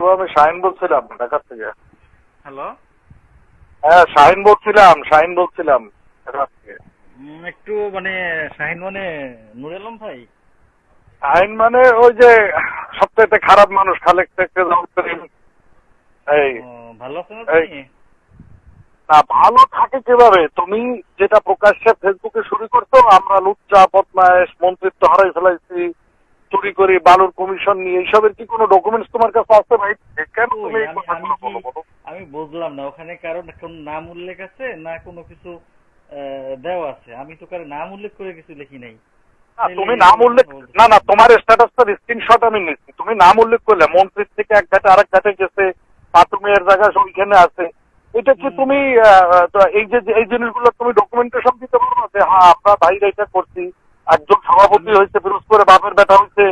আমি শাহিন বলছিলাম ঢাকা থেকে। হ্যালো? হ্যাঁ শাহিন বলছিলাম শাহিন বলছিলাম ঢাকা থেকে। একটু মানে শাহিন মানে নুর আলম ভাই? শাহিন মানে ওই যে খারাপ মানুষ খালেক থেকে এই ভালো আছেন আপনি? না ভালো থাকে কীভাবে? তুমি যেটা প্রকাশ্যে ফেসবুকে শুরু করছ আমরা লুচ্চা বদমায়েশ মন্ত্রিত্ব হারাই ফেলাইছি চুরি করি বালুর কমিশন নিয়ে এইসবের কি কোনো ডকুমেন্টস তোমার কাছে আছে ভাই? কেন তুমি এই কথাগুলো বলো বলো। আমি বুঝলাম না ওখানে কারণ কোন নাম উল্লেখ আছে না কোনো কিছু দেওয়া আছে? আমি তো কারও নাম উল্লেখ করে কিছু লিখি নাই। তুমি নাম উল্লেখ না না তোমার স্ট্যাটাসটার স্ক্রিনশট আমি নিচ্ছি তুমি নাম উল্লেখ করলে মন্ত্রীর থেকে এক ঘাটে আরেক ঘাটে গেছে পাতুমের জায়গা ওইখানে আছে। এটা কি তুমি এই যে এই জিনিসগুলো তুমি ডকুমেন্টেশন দিতে পারো যে হ্যাঁ আমরা ভাইরা এটা করছি একজন সভাপতি হয়েছে ফিরোজপুরে বাপের বেটা হয়েছে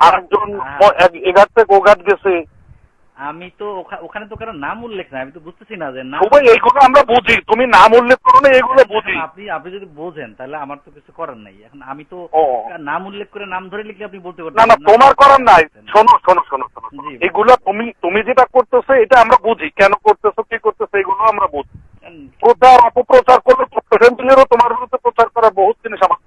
আরেকজন হ্যাঁ। এঘাট থেকে ওঘাট গেছে। আমি তো ওখা- ওখানে তো কারও নাম উল্লেখ নাই আমি তো বুঝতেছি না যে নাম সবাই এইগুলো আমরা বুঝি তুমি নাম উল্লেখ করো না এগুলো বুঝি। আপনি আপনি যদি বোঝেন তাহলে আমার তো কিছু করার নাই। এখন আমি তো নাম উল্লেখ করে নাম ধরে লিখলে আপনি বলতে না পারবেন না তোমার করার নাই। শোনো শোনো শোনো শোনো এগুলো তুমি তুমি যেটা করতেছো এটা আমরা বুঝি। কেন করতেছো কি করতেছো এগুলো আমরা বুঝি। প্রচার অপপ্রচার করলে ফ্যামিলিরও তোমার বিরুদ্ধে প্রচার করা বহুত জিনিস আমার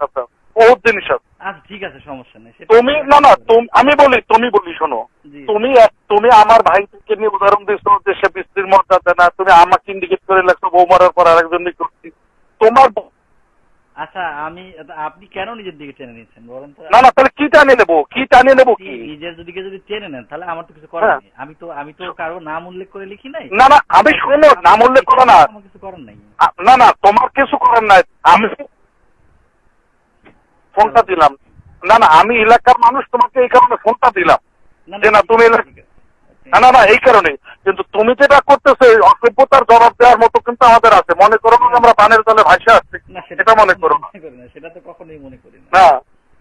জিনিস আছে আচ্ছা ঠিক আছে সমস্যা নেই তুমি না না তুমি আমি বলি তুমি বলি শোনো। তুমি তুমি আমার ভাইকে নিয়ে উদাহরণ দিচ্ছ যে সে বৃষ্টির মর্যাদা না তুমি আমাকে ইন্ডিকেট করে লাগছো বউ মারার পর আরেকজন করছি তোমার আচ্ছা আমি আপনি কেন নিজের দিকে টেনে নিচ্ছেন বলেন তো? না না তাহলে কি টানিয়ে নেব? কি টানিয়ে নেব কি? নিজের দিকে যদি টেনে নেন তাহলে আমার তো কিছু করার হ্যাঁ। নেই। আমি তো আমি তো কারও নাম উল্লেখ করে লিখি নাই। না না আমি শোনো নাম উল্লেখ করো না। কিছু করার নাই। না না তোমার কিছু করার নাই। আমি ফোনটা দিলাম। না না আমি এলাকার মানুষ তোমাকে এই কারণে ফোনটা দিলাম। যে না, তুমি। না না না এই কারণে। কিন্তু তুমি যেটা করতেছো অসভ্যতার জবাব দেওয়ার মতো কিন্তু আমাদের আছে। মনে করো না আমরা পানের তলে ভাসে আসছি। এটা মনে করো না। সেটা তো কখনোই মনে করি না।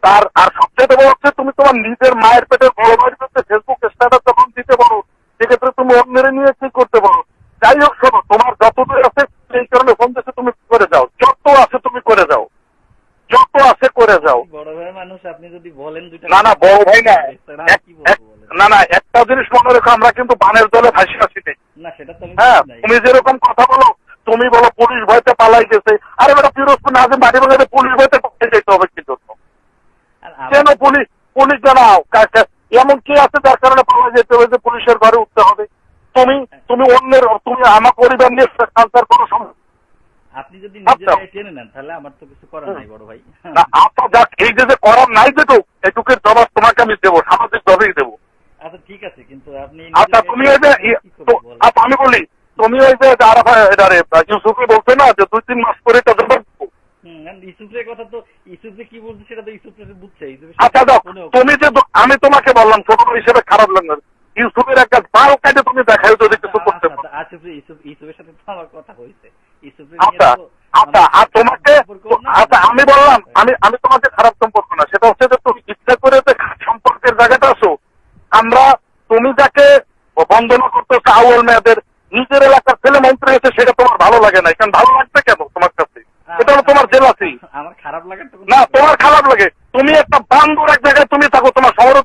তার আর সবচেয়ে বড় হচ্ছে তুমি তোমার নিজের মায়ের পেটের বড় বিরুদ্ধে ফেসবুক স্ট্যাটাস যখন দিতে পারো সেক্ষেত্রে তুমি অন্যের নিয়ে কি করতে পারো যাই হোক শোনো তোমার যতদূর আছে সেই কারণে ফোন দিচ্ছে তুমি করে যাও যত আছে তুমি করে যাও যত আছে করে যাও বড় ভাই মানুষ আপনি যদি বলেন দুইটা না না বড় ভাই না? না না একটা জিনিস মনে রেখো আমরা কিন্তু বানের জলে ভাসি আসি না সেটা তো হ্যাঁ তুমি যেরকম কথা বলো তুমি বলো পুলিশ ভয়তে পালাই গেছে আরে বেটা ফিরোজপুর না বাড়ি বাগাতে পুলিশ ভয়তে পালাই যেতে হবে কি জন্য? কেন পুলিশ পুলিশ জানাও এমন কি আছে যার কারণে পাওয়া যেতে হবে যে পুলিশের ঘরে উঠতে হবে? তুমি তুমি অন্যের তুমি আমার পরিবার নিয়ে সংসার করো সম- আপনি যদি আচ্ছা। নিজের টেনে নেন তাহলে আমার তো কিছু করার নাই বড় ভাই না আপা এই যে যে করার নাই যেটুক এটুকের জবাব তোমাকে আমি দেবো সামাজিক ভাবেই দেবো আচ্ছা ঠিক আছে কিন্তু আপনি আচ্ছা তুমি ওই যে টেনে ই- কি তো- করব বলেন? আচ্ছা আমি বলি তুমি ওই যে যারা এটারে ইউসুফে বলছে না যে দুই তিন মাস পরে জবাব কথা তো কি বলছে সেটা তো ইউসুফ বুঝছে আচ্ছা তুমি যে আমি তোমাকে বললাম ছোট হিসেবে খারাপ লাগল। ইউসুফের একটা বাল কাটে তুমি দেখাই যদি কিছু করতে আচ্ছা, আচ্ছা, আচ্ছা, ইউসুফ ইউসুফের সাথে তো আমার কথা হয়েছে আচ্ছা আচ্ছা আর তোমাকে আচ্ছা আমি বললাম আমি আমি তোমাকে খারাপ সম্পর্ক না সেটা হচ্ছে যে তুমি ইচ্ছা করে যে সম্পর্কের জায়গাটা আসো আমরা তুমি যাকে বন্দনা করতেছো আউয়াল মেয়াদের নিজের এলাকার ছেলে মন্ত্রী হয়েছে সেটা তোমার ভালো লাগে না কারণ ভালো লাগবে কেন তোমার কাছে? এটা হলো তোমার জেলাসি। আমার খারাপ লাগার না তোমার খারাপ লাগে। তুমি একটা বান্দর এক জায়গায় তুমি থাকো তোমার শহরে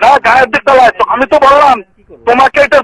না গায়ের দিকটা লাগতো আমি তো বললাম তোমাকে এটা